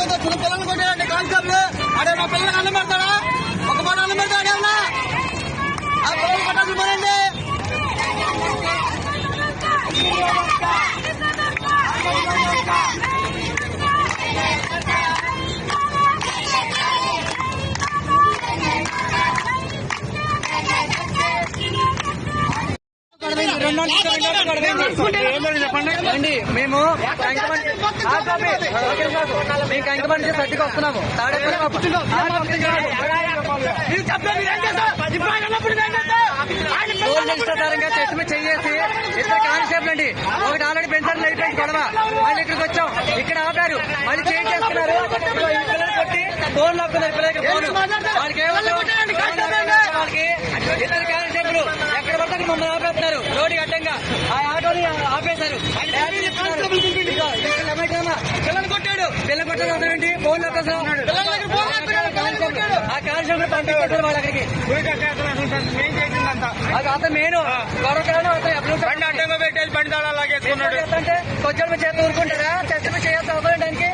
కొద్దిగా చిన్న పిల్లలు కొట్టాడండి కానిస్టేబుల్ అడే మా పిల్లలకు అన్నం మేము. మేము కంకమండి నుంచి సర్దికి వస్తున్నాము చెట్టు మీద చెయ్యేసి ఇద్దరు కానిస్టేబుల్ అండి ఒకటి ఆల్రెడీ పెంచారు లైట్ గొడవ మళ్ళీ ఇక్కడికి వచ్చాం ఇక్కడ ఆపారు మళ్ళీ చేంజ్ చేస్తున్నారు ఫోన్ లాక్కున్నారు పిల్లలకి ఫోన్ వాళ్ళకి ఏమో వాళ్ళకి ఇద్దరు కానిస్టేబుల్ అక్కడ మమ్మల్ని ఆపేస్తున్నారు రోడ్డు అడ్డంగా. ఆ ఆటోని ఆపేశారు. పిల్లలు కొట్టాడు. పిల్లలు కొట్టాడు ఫోన్ ఆ కానిస్టేబుల్ పంపించారు వాళ్ళ అక్కడికి అది అతను మెయిన్. గొడవకాలను అతను ఎప్పుడు బండి అడ్డంగా పెట్టేసి బండి తాళాలు లాగేసుకున్నాడు. అంటే కొంచెం చేతి ఊరుకుంటారా? టెస్ట్ చేయాల్సి అవసరం దానికి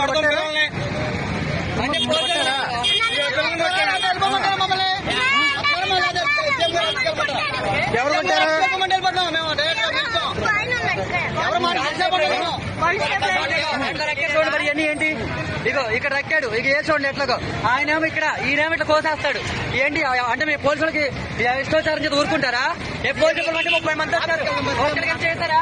పడుతుంది. ఎవరు కొట్టారు? ఏంటి ఇగో ఇక్కడ రక్కాడు ఇక ఏ చూడండి ఎట్లాగో. ఆయనేమో ఇక్కడ ఈయనేమో ఇట్లా కోసేస్తాడు. ఏంటి అంటే మీ పోలీసులకి ఇష్టోచారం చేసి ఊరుకుంటారా? ఏ పోలీసులు అంటే ముప్పై మంది వస్తారు. చేస్తారా?